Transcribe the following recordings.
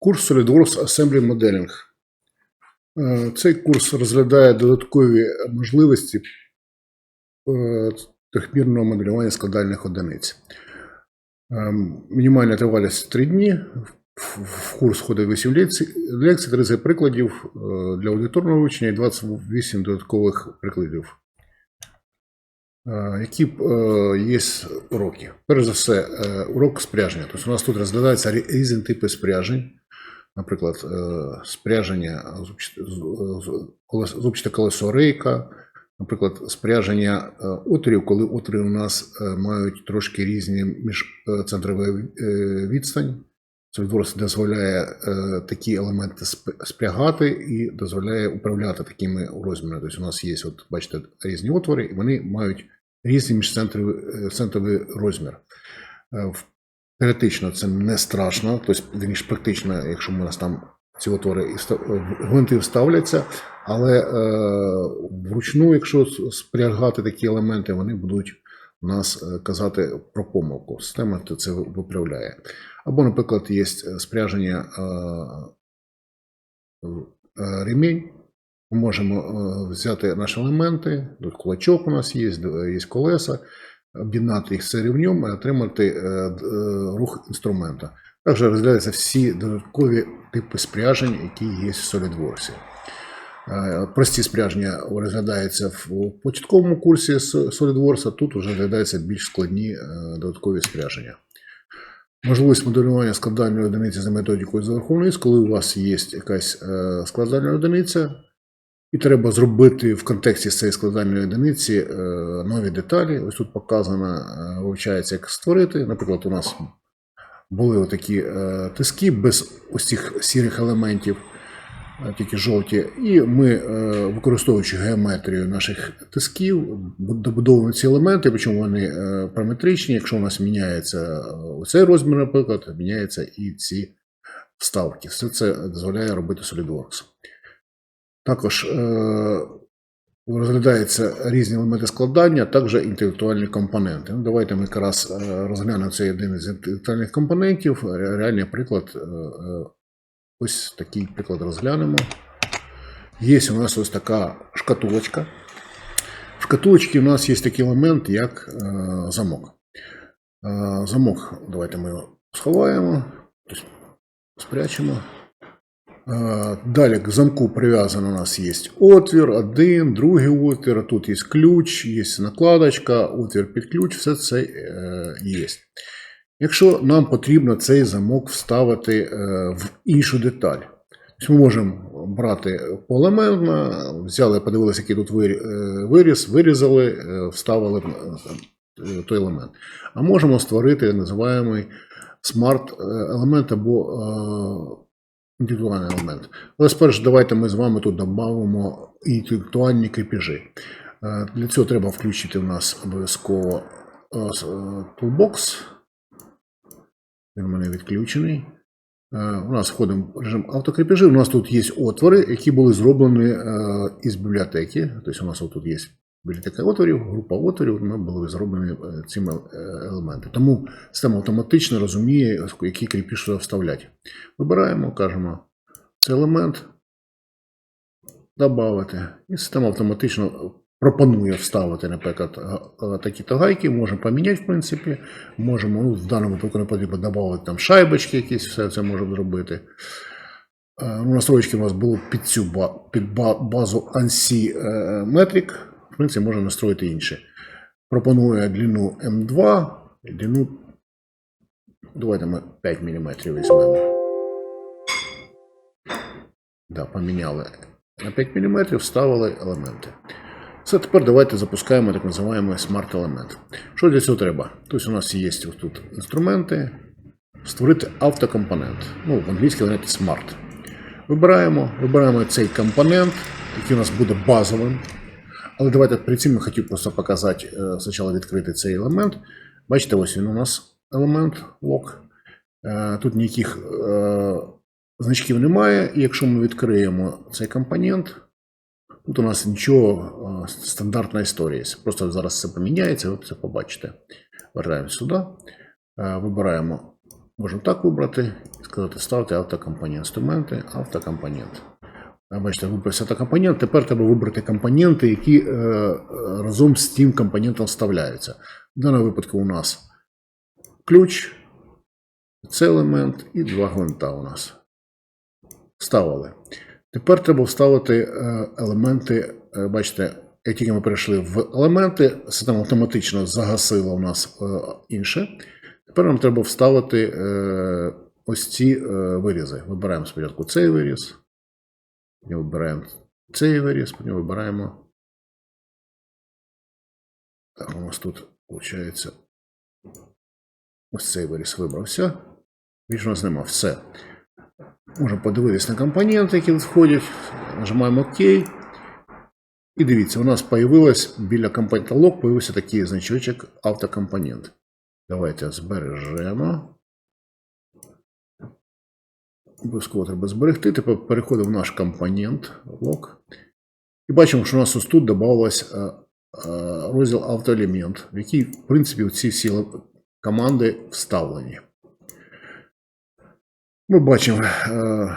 Курс SolidWorks Assembly Modeling. Е, Цей курс розглядає додаткові можливості е, трьохмірного моделювання складальних одиниць. Е, Мінімальна тривалість 3 дні. В- курс входить 8 лекцій, лекцій 30 прикладів для аудиторного вивчення і 28 додаткових прикладів. Які є уроки? Перш за все, урок спряження. Тобто у нас тут розглядаються різні типи спряжень. Наприклад, е, спряження зубчате- з- з- колес- зубчате колесо рейка, наприклад, спряження е, отворів, коли отвори у нас е, мають трошки різні між е, центрової е, відстань. SolidWorks дозволяє е, такі елементи спрягати і дозволяє управляти такими розмірами. Тобто у нас є, от, бачите, різні отвори, і вони мають різний міжцентровий е, центровий розмір. Е, в- Теоретично це не страшно, тобто вірніше, практично, якщо у нас там ці отвори е, гвинти вставляться, але е, вручну, якщо спрягати такі елементи, вони будуть у нас е, казати про помилку. Система це виправляє. Або, наприклад, є спряження е, е, ремінь. Ми можемо е, взяти наші елементи, тут кулачок у нас є, є колеса, об'єднати їх все рівнем і отримати е, е, рух інструмента. Також розглядаються всі додаткові типи спряжень, які є в SolidWorks. Е, Прості спряження розглядаються в початковому курсі SolidWorks, а тут вже розглядаються більш складні додаткові спряження. Можливість моделювання складальної одиниці за методикою зверху вниз, коли у вас є якась складальна одиниця, і треба зробити в контексті цієї складальної одиниці е, нові деталі. Ось тут показано, е, вивчається, як створити. Наприклад, у нас були такі е, тиски без ось цих сірих елементів, тільки жовті. І ми, використовуючи геометрію наших тисків, добудовуємо ці елементи, причому вони параметричні. Якщо у нас міняється оцей розмір, наприклад, міняються і ці вставки. Все це дозволяє робити SolidWorks. Також е, розглядаються різні елементи складання, також інтелектуальні компоненти. Ну, давайте ми якраз е, розглянемо цей один із інтелектуальних компонентів. Реальний приклад. е, е, Ось такий приклад розглянемо. Є у нас ось така шкатулочка. В шкатулочці у нас є такий елемент, як е, замок. Е, замок, давайте ми його сховаємо, тобто спрячемо. Далі к замку прив'язано у нас є отвір, один, другий отвір, тут є ключ, є накладочка, отвір під ключ, все це е, є. Якщо нам потрібно цей замок вставити е, в іншу деталь, тобто ми можемо брати поелементно, взяли, подивилися, який тут вирі- е, виріз, вирізали, вставили той елемент. А можемо створити називаємий смарт-елемент або інтелектуальний елемент. Але спершу давайте ми з вами тут додамо інтелектуальні кріпежі. Е, Для цього треба включити в нас обов'язково е, е, Toolbox. Він у мене відключений. У нас входимо в режим автокріпежі. У нас тут є отвори, які були зроблені із бібліотеки. Тобто у нас тут є бібліотека отворів, група отворів, вони були зроблені е, цими е, елементи. Тому система автоматично розуміє, який кріпіж сюди вставляти. Вибираємо, кажемо цей елемент додати. І система автоматично пропонує вставити, наприклад, е, такі-то гайки. Можемо поміняти, в принципі. Можемо, ну, в даному випадку не потрібно додати там шайбочки якісь, все це можемо зробити. Ну, настройки у нас були під цю під базу ANSI Metric. Принципі, можна настроїти інше. Пропонує длину М2, і длину. Давайте ми 5 мм візьмемо. Да, поміняли на 5 мм, вставили елементи. Все, тепер давайте запускаємо так називаємо смарт-елемент. Що для цього треба? Тобто у нас є ось тут інструменти, створити автокомпонент. Ну, в англійській варіанті Smart. Вибираємо, вибираємо цей компонент, який у нас буде базовим. Але давайте перед цим я хотів просто показати, е, спочатку відкрити цей елемент. Бачите, ось він у нас елемент лок. Е, Тут ніяких е, значків немає. І якщо ми відкриємо цей компонент, тут у нас нічого, стандартна історія. Просто зараз все поміняється, ви це побачите. Вертаємо сюди, вибираємо, можемо так вибрати, сказати, ставте автокомпонент. Інструменти, автокомпонент. Бачите, вибрався автокомпонент. Тепер треба вибрати компоненти, які е, е, разом з тим компонентом вставляються. В даному випадку у нас ключ, це елемент і два гвинта у нас. Вставили. Тепер треба вставити е, елементи. Бачите, як тільки ми перейшли в елементи, система автоматично загасила у нас інше. Тепер нам треба вставити ось ці вирізи. Вибираємо спочатку цей виріз. Потім вибираємо цей виріз, потім вибираємо. Так, у нас тут виходить. Ось цей виріз вибрався. Більше у нас нема. Все. Можемо подивитись на компоненти, які входять. Нажимаємо ОК. І дивіться, у нас появилось біля компонента лог появився такий значочок автокомпонент. Давайте збережемо. Обов'язково треба зберегти. Тепер переходимо в наш компонент лог. І бачимо, що у нас ось тут додавалось е, е, розділ автоелемент, в який, в принципі, ці всі команди вставлені. Ми бачимо, е,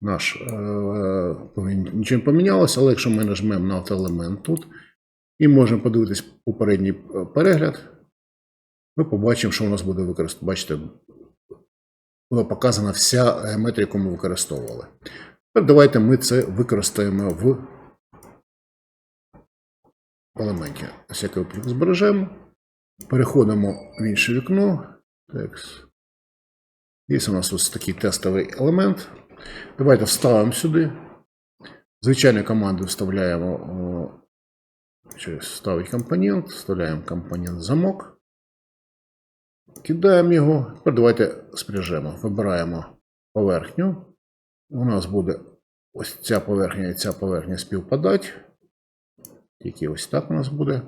наш нічого не помінялося, але якщо ми нажмемо на автоелемент тут і можемо подивитись попередній перегляд, ми побачимо, що у нас буде використано. Бачите, була показана вся геометрія, яку ми використовували. Тепер давайте ми це використаємо в елементі. Ось як випадок збережемо. Переходимо в інше вікно. Текст. Є у нас ось такий тестовий елемент. Давайте вставимо сюди. Звичайно, команду вставляємо. о, Через вставить компонент, вставляємо компонент замок. Кидаємо його. Тепер давайте спряжемо. Вибираємо поверхню. У нас буде ось ця поверхня і ця поверхня співпадати. Тільки ось так у нас буде.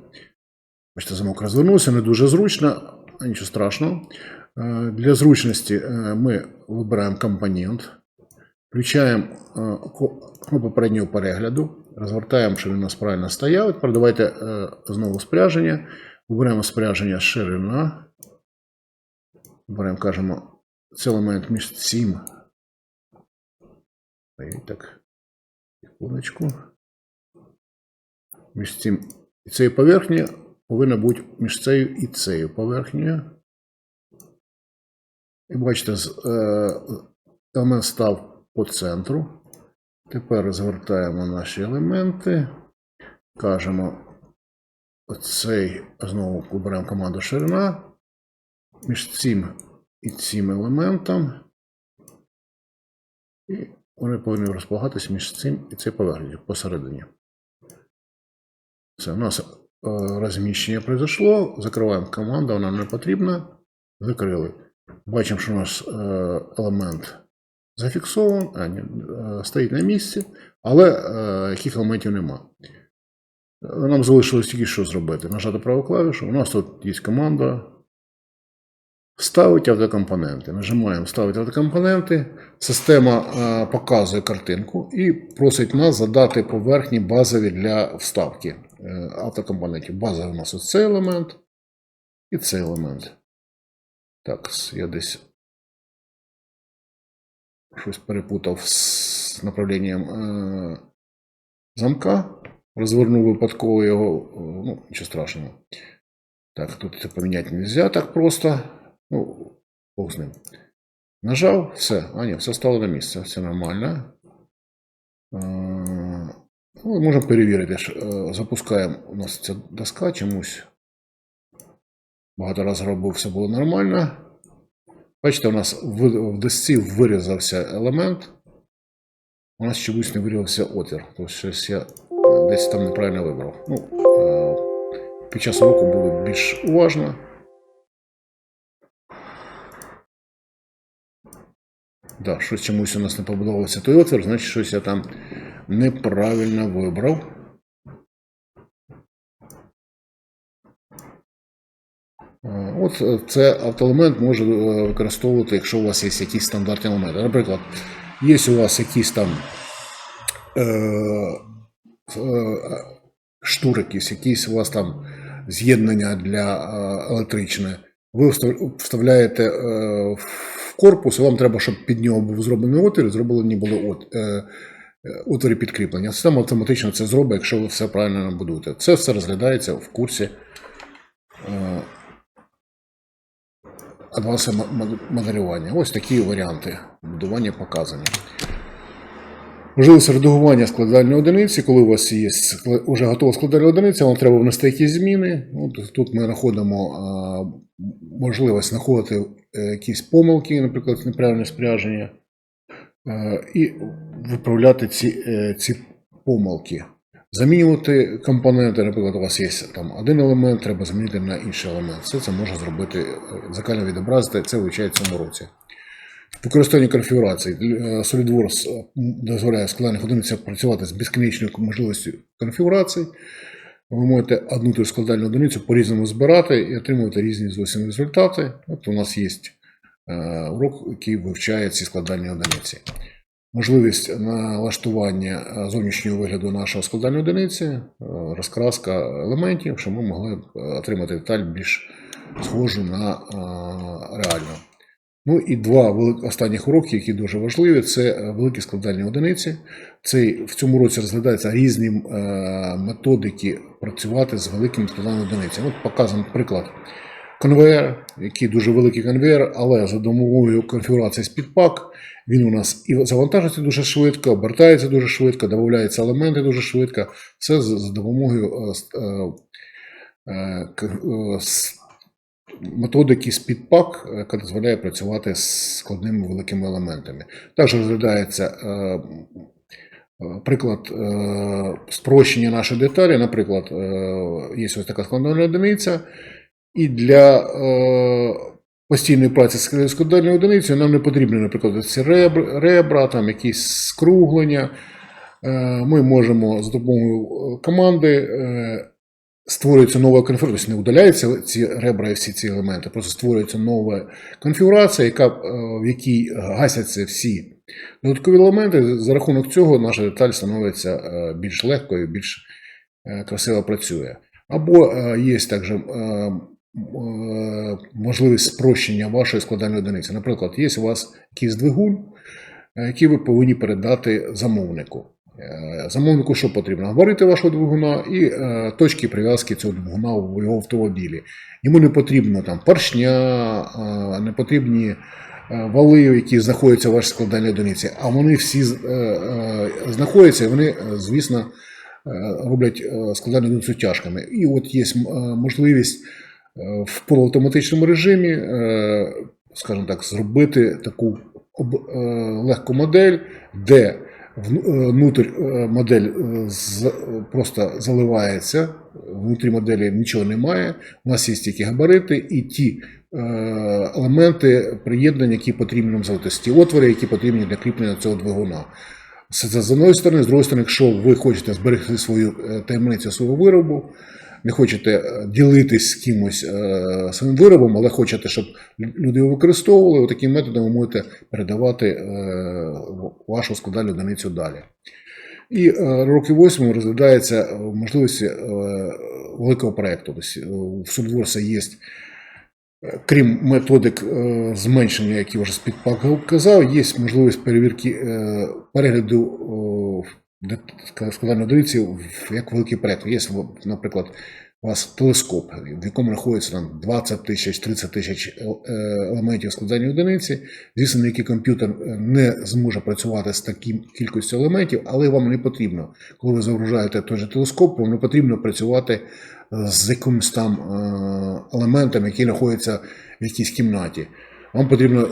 Бачите, замок розвернувся, не дуже зручно, нічого страшного. Е, Для зручності е, ми вибираємо компонент, включаємо е, кнопку попереднього перегляду, розвертаємо, щоб він у нас правильно стояв. Тепер давайте знову спряження. Вибираємо спряження ширина. Беремо, кажемо, це елемент між цим. Так, секундочку. Між цим і цією поверхнею повинна бути між цією і цією поверхнею. І бачите, е, елемент став по центру. Тепер розгортаємо наші елементи. Кажемо, оцей знову оберемо команду ширина між цим і цим елементом. І вони повинні розполагатися між цим і цією поверхнею посередині. Все, у нас е, розміщення произошло. Закриваємо команду, вона не потрібна. Закрили. Бачимо, що у нас е, елемент зафіксований, а, е, стоїть на місці, але яких елементів нема. Нам залишилось тільки що зробити. Нажати праву клавішу. У нас тут є команда. Ставить автокомпоненти. Нажимаємо Ставити автокомпоненти. Система е, показує картинку і просить нас задати поверхні базові для вставки е, автокомпонентів. Базовий у нас ось цей елемент і цей елемент. Так, я десь щось перепутав з направленням е, замка. Розвернув випадково його. Ну, нічого страшного. Так, тут це поміняти не можна так просто. Ну, Бог з ним. Нажав, все. А, ні, все стало на місце. Все нормально. Ну, можемо перевірити. е, Запускаємо у нас ця доска чомусь. Багато разів робив, все було нормально. Бачите, у нас в, досці вирізався елемент. У нас чомусь не вирізався отвір. Тобто щось я е, десь там неправильно вибрав. Ну, е, під час уроку буду більш уважно. Да, щось чомусь у нас не побудовувався той отвір, значить щось я там неправильно вибрав. От е, це автоелемент може е, використовувати, якщо у вас є якісь стандартні елементи. Наприклад, є у вас якісь там е, е, штур якісь, у вас там з'єднання для е, електричне. Ви вставляєте в корпус, і вам треба, щоб під нього був зроблений отвір, зроблені були от, е, е, отворі підкріплення. Система автоматично це зробить, якщо ви все правильно набудуєте. Це все розглядається в курсі е, моделювання. Ось такі варіанти будування показані. Можливість редагування складальної одиниці, коли у вас є вже готова складальна одиниця, вам треба внести якісь зміни. От тут ми знаходимо а, можливість знаходити е, якісь помилки, наприклад, неправильне спряження, е, і виправляти ці, е, ці помилки. Замінювати компоненти, наприклад, у вас є там один елемент, треба замінити на інший елемент. Все це може зробити, е, дзеркально відобразити, це вивчається в цьому році. Використання конфігурацій. Е, SolidWorks е, дозволяє складальних одиницях працювати з безкінечною можливістю конфігурацій. Ви можете одну ту складальну одиницю по-різному збирати і отримувати різні зовсім результати. От у нас є е, урок, який вивчає ці складальні одиниці. Можливість налаштування е, зовнішнього вигляду нашого складальної одиниці, е, розкраска елементів, щоб ми могли отримати деталь більш схожу на реальну. Ну і два останніх уроки, які дуже важливі, це е, великі складальні одиниці. Це в цьому році розглядаються різні е, методики працювати з великими складальними одиницями. От показаний приклад. Конвейер, який дуже великий конвейер, але за допомогою конфігурації з підпак він у нас і завантажується дуже швидко, обертається дуже швидко, додаються елементи дуже швидко. Все за допомогою е, методики з підпак, яка дозволяє працювати з складними великими елементами. Також розглядається е, е, приклад е, спрощення нашої деталі. Наприклад, е, є ось така складна одиниця, і для е, постійної праці з складальною одиницею нам не потрібні, наприклад, ці ребра, там якісь скруглення. Е, Ми можемо за допомогою е, команди е, створюється нова конфігурація, тобто не удаляються ці ребра і всі ці елементи, просто створюється нова конфігурація, яка, е, в якій гасяться всі додаткові елементи. За рахунок цього наша деталь становиться е, більш легкою, більш е, красиво працює. Або є також можливість спрощення вашої складальної одиниці. Наприклад, є у вас якийсь двигун, який ви повинні передати замовнику. Е, Замовнику що потрібно? Габарити вашого двигуна і е, точки прив'язки цього двигуна в його автомобілі. Йому не потрібно там поршня, е, не потрібні вали, які знаходяться в вашій складальній одиниці, а вони всі знаходяться, і вони, звісно, роблять складальну одиницю тяжкими. І от є можливість в полуавтоматичному режимі, скажімо так, зробити таку легку модель, де внутрь е, модель е, просто заливається, внутрі моделі нічого немає. У нас є тільки габарити і ті е, елементи приєднання, які потрібні нам залити, ті отвори, які потрібні для кріплення цього двигуна. Це з одної сторони, з другої сторони, якщо ви хочете зберегти свою е, таємницю свого виробу, не хочете е, ділитись з кимось е, своїм виробом, але хочете, щоб люди його використовували, таким методом ви можете передавати е, вашу складальну одиницю далі. І е, роки 8 розглядається е, можливості е, великого проєкту. Тобто е, в SolidWorks є, крім методик зменшення, які вже з казав, є можливість перевірки перегляду о, де- одиниці як великий проєкт. Є, наприклад, у вас телескоп, в якому знаходиться там 20 тисяч, 30 тисяч е, елементів складання одиниці. Звісно, ніякий комп'ютер е, не зможе працювати з таким кількістю елементів, але вам не потрібно, коли ви загружаєте той же телескоп, вам не потрібно працювати е, з якимось там елементом, який знаходиться в якійсь кімнаті. Вам потрібно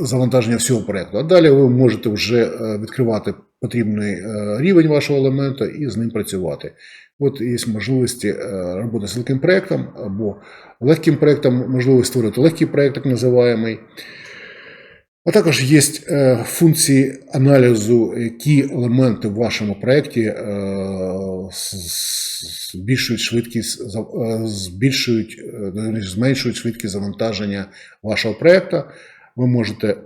завантаження всього проєкту. А далі ви можете вже відкривати потрібний е, рівень вашого елемента і з ним працювати. От є можливості е, роботи з великим проєктом або легким проєктом, можливість створити легкий проєкт, так називаємий. А також є е, функції аналізу, які елементи в вашому проєкті збільшують швидкість, збільшують, зменшують швидкість завантаження вашого проєкту. Ви можете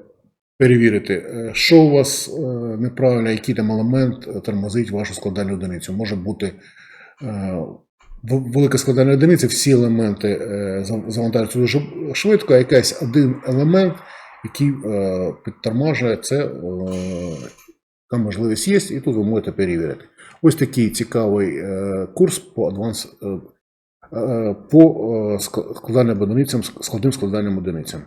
перевірити, е, що у вас е, неправильно, який там елемент е, тормозить вашу складальну одиницю. Може бути велика складальна одиниця, всі елементи завантажуються дуже швидко, а якийсь один елемент який підтормажує це. Там можливість є, і тут ви можете перевірити. Ось такий цікавий курс по адванс по складальним одиницям, складним складальним одиницям.